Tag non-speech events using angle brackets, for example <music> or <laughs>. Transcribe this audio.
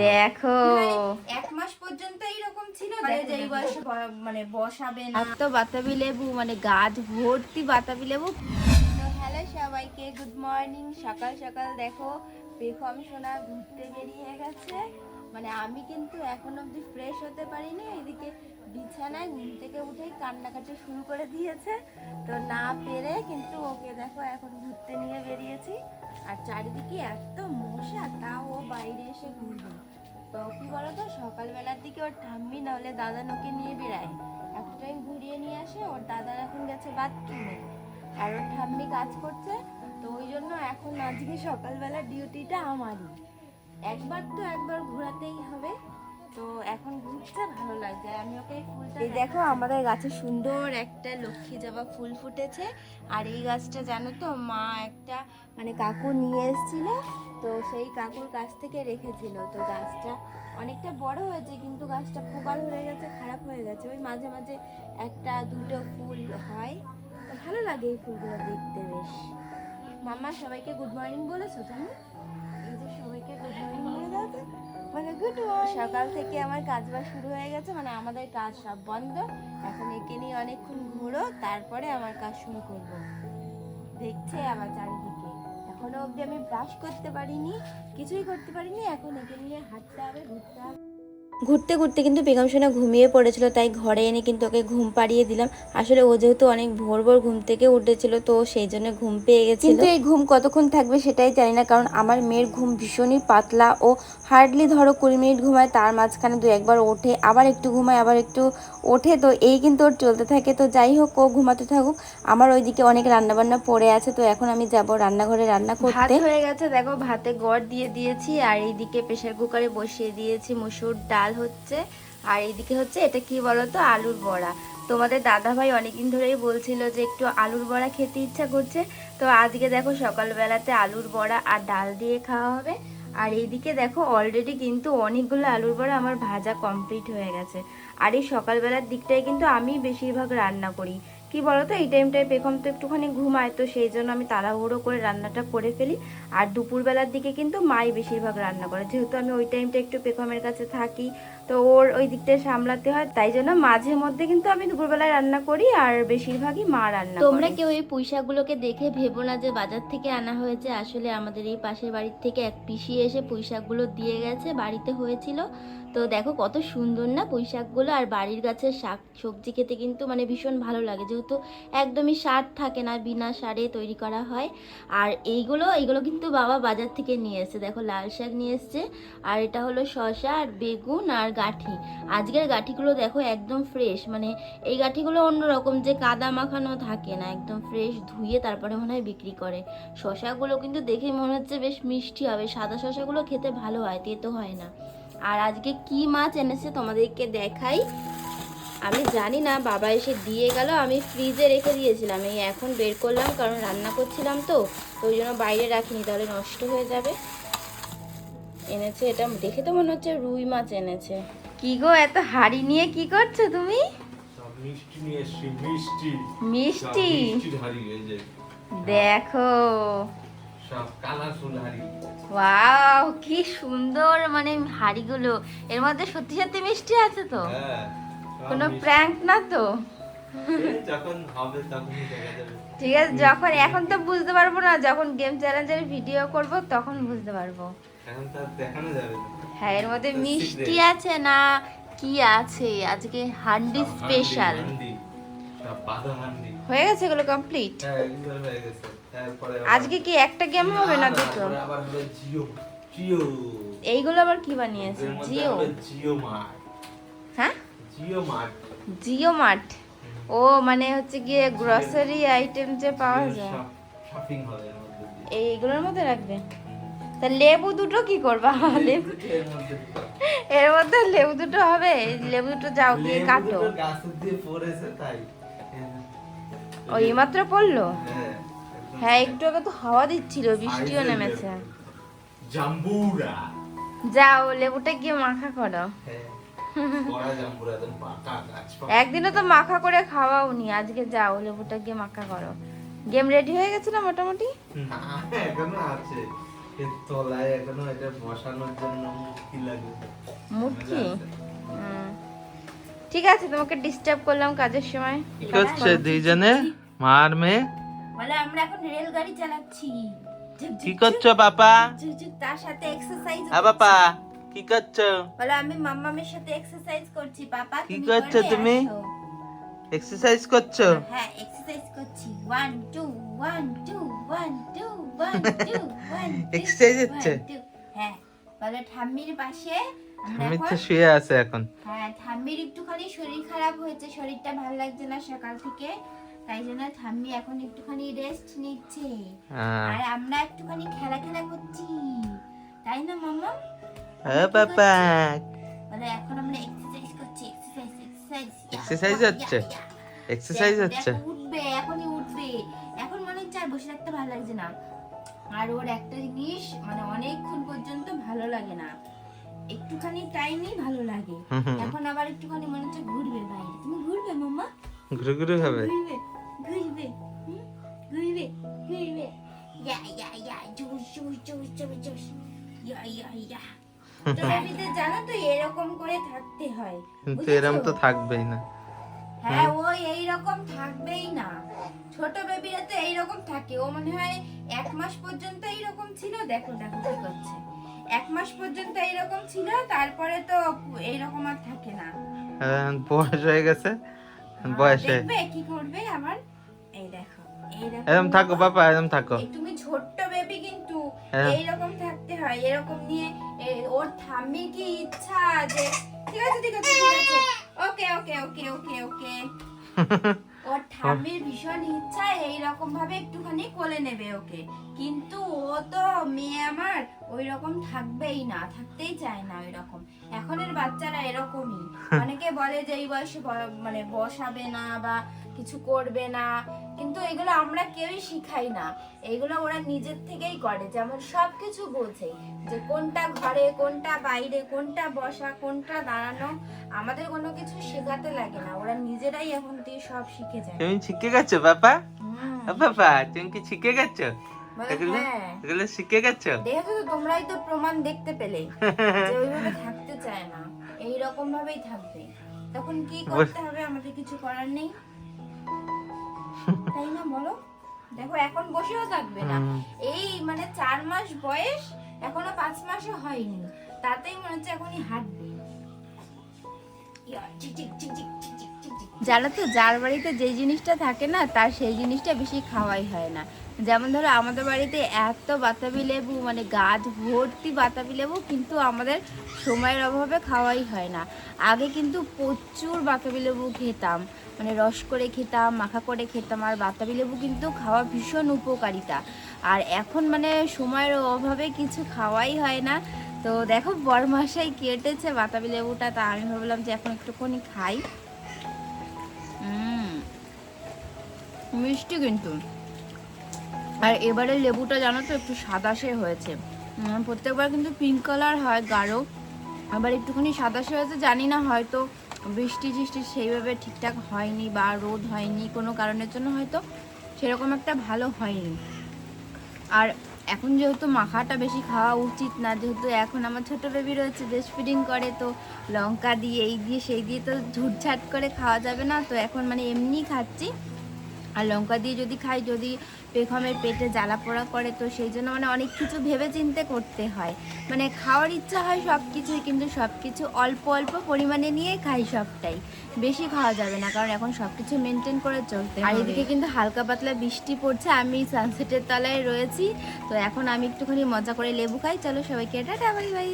দেখো। এক মাস পর্যন্ত এইরকম ছিল যে বয়সে মানে বসাবে না। এত বাতাবি লেবু মানে গাছ ভর্তি বাতাবি লেবু। তো হ্যালো সবাইকে গুড মর্নিং। সকাল সকাল দেখো বেগম সোনা ঘুরতে বেরিয়ে গেছে। মানে আমি কিন্তু এখন অবধি ফ্রেশ হতে পারিনি এদিকে বিছানায় ঘুম থেকে উঠেই কান্নাকাটি শুরু করে দিয়েছে। তো না পেরে কিন্তু ওকে দেখো এখন ঘুরতে নিয়ে বেরিয়েছি। আর চারিদিকে এত মশা, তাও ও বাইরে এসে ঘুরবে। তো কি বলতো, সকালবেলার দিকে ওর ঠাম্মি না হলে দাদা ওকে নিয়ে বেড়ায়। একটা টাইম ঘুরিয়ে নিয়ে আসে, ওর দাদার এখন গেছে বাথরুমে আর ওর ঠাম্মি কাজ করছে, তো ওই জন্য এখন আজকে সকালবেলা ডিউটিটা আমারই। একবার তো একবার ঘোরাতেই হবে। তো এখন ঘুরছে ভালো লাগছে। আর আমি ওকে এই ফুলটা এই দেখো আমাদের গাছে সুন্দর একটা লক্ষ্মী জবা ফুল ফুটেছে। আর এই গাছটা জানো তো মা একটা মানে কাকু নিয়ে এসেছিল তো সেই কাকুর কাছ থেকে রেখেছিল। তো গাছটা অনেকটা বড় হয়েছে কিন্তু গাছটা প্রকার হয়ে গেছে খারাপ হয়ে গেছে। ওই মাঝে মাঝে একটা দুটো ফুল হয়। তো ভালো লাগে এই ফুলগুলো দেখতে বেশ। মামা সবাইকে গুড মর্নিং বলেছ তুমি? মানে গুড সকাল থেকে আমার কাজ বাজ শুরু হয়ে গেছে মানে আমাদের কাজ সব বন্ধ। এখন একে নিয়ে অনেকক্ষণ ঘুরো, তারপরে আমার কাজ শুরু করব। দেখছে আমার চারিদিকে। এখনও অবধি আমি ব্রাশ করতে পারিনি, কিছুই করতে পারিনি, এখন একে নিয়ে হাঁটতে হবে, ঘুরতে হবে। ঘুরতে ঘুরতে কিন্তু বেগম সোনা ঘুমিয়ে পড়েছিল তাই ঘরে এনে কিন্তু ওকে ঘুম পাড়িয়ে দিলাম। আসলে ও যেহেতু অনেক ভোর ভোর ঘুম থেকে উঠেছিল তো সেই জন্য ঘুম পেয়ে গেছিল। কিন্তু এই ঘুম কতক্ষণ থাকবে সেটাই জানি না কারণ আমার মেয়ের ঘুম ভীষণই পাতলা। ও হার্ডলি ধরো কুড়ি মিনিট ঘুমায় তার মাঝখানে দু একবার ওঠে আবার একটু ঘুমায় আবার একটু ওঠে তো এই কিন্তু ওর চলতে থাকে। তো যাই হোক ও ঘুমাতে থাকুক। আমার ওইদিকে অনেক রান্নাবান্না পড়ে আছে তো এখন আমি যাব রান্নাঘরে রান্না করতে। হয়ে গেছে দেখো ভাতে গড় দিয়ে দিয়েছি আর এইদিকে প্রেসার কুকারে বসিয়ে দিয়েছি মুসুর ডাল। হচ্ছে, আর এইদিকে হচ্ছে এটা কি বলতো? আলুর বড়া। তোমাদের দাদা ভাই অনেকদিন ধরেই বলছিল যে একটু আলুর বড়া খেতে ইচ্ছা করছে। তো আজকে দেখো সকালবেলাতে আলুর বড়া আর ডাল দিয়ে খাওয়া হবে। আর এইদিকে দেখো অলরেডি কিন্তু অনেকগুলো আলুর বড়া আমার ভাজা কমপ্লিট হয়ে গেছে। আর এই সকালবেলার দিকটায় কিন্তু আমি বেশিরভাগ রান্না করি। কি বলতো, এই টাইমটায় বেগম তো একটুখানি ঘুমায়, তো সেই জন্য আমি তাড়াহুড়ো করে রান্নাটা করে ফেলি। আর দুপুরবেলার দিকে কিন্তু মাই বেশিরভাগ রান্না করে। যেহেতু আমি ওই টাইমটা একটু বেগমের কাছে থাকি তো ওর ওই দিকটা সামলাতে হয় তাই জন্য মাঝে মধ্যে কিন্তু আমি দুপুরবেলায় রান্না করি আর বেশিরভাগই মা রান্না তোমরা কেউ এই পুঁইশাকগুলোকে দেখে ভেবো না যে বাজার থেকে আনা হয়েছে আসলে আমাদের এই পাশের বাড়ির থেকে এক পিসি এসে পুঁইশাকগুলো দিয়ে গেছে বাড়িতে হয়েছিল। তো দেখো কত সুন্দর না পুঁইশাকগুলো আর বাড়ির গাছের শাক সবজি খেতে কিন্তু মানে ভীষণ ভালো লাগে যেহেতু একদমই সার থাকে না বিনা সারে তৈরি করা হয়। আর এইগুলো এইগুলো কিন্তু বাবা বাজার থেকে নিয়ে এসেছে দেখো লাল শাক নিয়ে এসছে আর এটা হলো শসা আর বেগুন আর গাঠি। আজকের গাঠিগুলো দেখো একদম ফ্রেশ মানে এই গাঠিগুলো অন্যরকম যে কাদা মাখানো থাকে না, একদম ফ্রেশ ধুয়ে তারপরে মনে হয় বিক্রি করে। শশাগুলো কিন্তু দেখে মনে হচ্ছে বেশ মিষ্টি হবে, সাদা শশাগুলো খেতে ভালো হয় তেতো হয় না। আর আজকে কি মাছ এনেছে তোমাদেরকে দেখাই। আমি জানি না, বাবা এসে দিয়ে গেল, আমি ফ্রিজে রেখে দিয়েছিলাম, এই এখন বের করলাম, কারণ রান্না করছিলাম তো তো ওই জন্য বাইরে রাখিনি, তাহলে নষ্ট হয়ে যাবে। এনেছে এটা দেখে তো মনে হচ্ছে রুই মাছ এনেছে। কি গো এত হাড়ি নিয়ে কি করছ তুমি? মিষ্টি নিয়ে এসছি মিষ্টি। মিষ্টি? সব এই যে। দেখো। সব কালারফুল ওয়াও কি সুন্দর মানে হাড়িগুলো। এর মধ্যে সত্যি সত্যি মিষ্টি আছে তো? হ্যাঁ কোনো। প্র্যাঙ্ক না তো? যখন হবে তখনই ঠিক আছে যখন এখন তো বুঝতে পারব না যখন গেম চ্যালেঞ্জের ভিডিও করব তখন বুঝতে পারব। হ্যাঁ এর মধ্যে মিষ্টি আছে না কি আছে? আজকে হান্ডি স্পেশাল হয়ে গেছে এগুলো কমপ্লিট হ্যাঁ হয়ে আজকে কি একটা গেম হবে না দুটো? জিও জিও। এইগুলো আবার কি বানিয়েছে? জিও? জিও মার্ট। হ্যাঁ? জিও মার্ট। জিও মার্ট? ও মানে হচ্ছে গিয়ে গ্রসারি আইটেম যে পাওয়া যায়। শপিং হবে। এইগুলোর মধ্যে রাখবে। তা লেবু দুটো কি করবা? লেবু এর মধ্যে লেবু দুটো হবে? লেবু দুটো যাও গিয়ে কাটো। দুটো গাছের দিয়ে পড়েছে তাই। ও এইমাত্র পড়ল? হ্যাঁ, হ্যাঁ একটু আগে তো হাওয়া দিচ্ছিল বৃষ্টিও নেমেছে। জাম্বুরা। যাও লেবুটা গিয়ে মাখা করো। হ্যাঁ গাছ। একদিনও তো মাখা করে খাওয়াও নি আজকে যাও লেবুটা গিয়ে মাখা করো। গেম রেডি হয়ে মোটামুটি? না এখনও আছে। ঠিক আছে তোমাকে ডিস্টার্ব করলাম কাজের সময়। দুইজনে মার মেয়ে। বলে আমরা এখন রেল গাড়ি চালাচ্ছি কি করছ বাবা? তার সাথে এক্সারসাইজ আ বাবা কি করছ? বলে আমি মাম্মামের সাথে এক্সারসাইজ করছি বাবা কি করছ তুমি? এক্সারসাইজ করছ? হ্যাঁ এক্সারসাইজ করছি। 1 2 1 2 1 2 এক্সারসাইজ হচ্ছে। হ্যাঁ, পাশে ঠাম্মি শুয়ে আছে এখন। হ্যাঁ ঠাম্মির একটুখানি শরীর খারাপ হয়েছে শরীরটা ভালো লাগছে না সকাল থেকে। তাই জন্য ঠাম্মি এখন একটুখানি রেস্ট নিচ্ছে। হ্যাঁ। আর আমরা একটুখানি খেলা খেলা করছি। তাই না মামা ও বাবা মানে এখন আমরা এক্সারসাইজ করছি এক্সারসাইজ এক্সারসাইজ হচ্ছে। এক্সারসাইজ হচ্ছে। আর ওর একটা জিনিস মানে অনেকক্ষণ পর্যন্ত ভালো লাগে না। একটুখানি টাইমই ভালো লাগে। এখন আবার একটুখানি মনে হচ্ছে ঘুরবে বাইরে। তুমি ঘুরবে মাম্মা? ঘুরে ঘুরে হবে? ঘুরবে ঘুরবে ঘুরবে ইয়া ইয়া ইয়া ইয়া ইয়া ইয়া। <laughs> তো জানো তো এরকম করে থাকতে হয়। কিন্তু বুঝেছ? তো থাকবেই না। ও এইরকম থাকবেই না। ছোট বেবিরা তো এইরকম থাকে। ও মনে হয় এক মাস পর্যন্ত এইরকম ছিল। দেখো দেখো কি করছে। এক মাস পর্যন্ত এইরকম ছিল তারপরে তো এইরকম আর থাকে না। হ্যাঁ, বয়স হয়ে গেছে। হ্যাঁ, বয়সে দেখবে কি করবে আবার? এই দেখো এইরকম থাকো বাবা এরম থাকো। তুমি ছোট্ট বেবি কিন্তু হ্যাঁ। এইরকম থাকতে হয়। এরকম নিয়ে ওর ঠাম্মির কি ইচ্ছা যে ঠিক আছে ঠিক আছে ঠিক আছে। ওকে ওকে ওকে ওকে ওকে। ওর ঠাম্মির ভীষণ ইচ্ছা এইরকম ভাবে একটুখানি কোলে নেবে ওকে। কিন্তু ও তো মেয়ে আমার ওই রকম থাকবেই না থাকতেই চায় না ওই রকম এখনের বাচ্চারা এরকমই। <laughs> অনেকে বলে যে এই বয়সে মানে বসাবে না বা কিছু করবে না। কিন্তু এগুলো আমরা কেউই শিখাই না। এগুলো ওরা নিজের থেকেই করে যেমন সবকিছু বোঝে যে কোনটা ঘরে কোনটা বাইরে কোনটা বসা কোনটা দাঁড়ানো আমাদের কোনো কিছু শেখাতে লাগে না। ওরা নিজেরাই এখন থেকে সব শিখে যায়। তুমি শিখে গেছো বাবা। বাবা তুমি কি শিখে গেছো? এগুলো হ্যাঁ। শিখে গেছো? দেখেছ তো তোমরাই তো প্রমাণ দেখতে পেলে <laughs> যে ওইভাবে থাকতে চায় না। এই রকম ভাবেই থাকবে। তখন কি করতে হবে? আমাদের কিছু করার নেই। তাই না বলো? দেখো এখন বসেও থাকবে না। এই মানে চার মাস বয়স এখনও পাঁচ মাসও হয়নি। তাতেই মনে হচ্ছে এখনই হাঁটবে। যারা তো যার বাড়িতে যে জিনিসটা থাকে না তার সেই জিনিসটা বেশি খাওয়াই হয় না। যেমন ধরো আমাদের বাড়িতে এত বাতাবি লেবু মানে গাছ ভর্তি বাতাবি লেবু কিন্তু আমাদের সময়ের অভাবে খাওয়াই হয় না। আগে কিন্তু প্রচুর বাতাবি লেবু খেতাম। মানে রস করে খেতাম, মাখা করে খেতাম। আর বাতাবি লেবু কিন্তু খাওয়া ভীষণ উপকারিতা। আর এখন মানে সময়ের অভাবে কিছু খাওয়াই হয় না। তো দেখো বরমাসাই কেটেছে বাতাবি লেবুটা। তা আমি ভাবলাম যে এখন একটুখানি খাই। মিষ্টি কিন্তু। আর এবারে লেবুটা জানো তো, একটু সাদাসে হয়েছে। প্রত্যেকবার কিন্তু পিঙ্ক কালার হয় গাঢ়। আবার একটুখানি সাদাসে হয়েছে, জানি না হয়তো বৃষ্টি টিষ্টি সেইভাবে ঠিকঠাক হয়নি বা রোদ হয়নি কোনো কারণের জন্য হয়তো সেরকম একটা ভালো হয়নি। আর এখন যেহেতু মাখাটা বেশি খাওয়া উচিত না, যেহেতু এখন আমার ছোটো বেবি রয়েছে বেশ ফিডিং করে, তো লঙ্কা দিয়ে, এই দিয়ে, সেই দিয়ে তো ঝুটঝাট করে খাওয়া যাবে না। তো এখন মানে এমনি খাচ্ছি। আর লঙ্কা দিয়ে যদি খাই যদি পেখমের পেটে জ্বালা পোড়া করে তো সেই জন্য মানে অনেক কিছু ভেবে চিন্তে করতে হয়। মানে খাওয়ার ইচ্ছা হয় সব কিছুই কিন্তু সব কিছু অল্প অল্প পরিমাণে নিয়ে খাই সবটাই। বেশি খাওয়া যাবে না কারণ এখন সব কিছু মেনটেন করে চলতে আর এদিকে কিন্তু হালকা পাতলা বৃষ্টি পড়ছে আমি সানসেটের তলায় রয়েছি। তো এখন আমি একটুখানি মজা করে লেবু খাই। চলো সবাইকে টাটা বাই বাই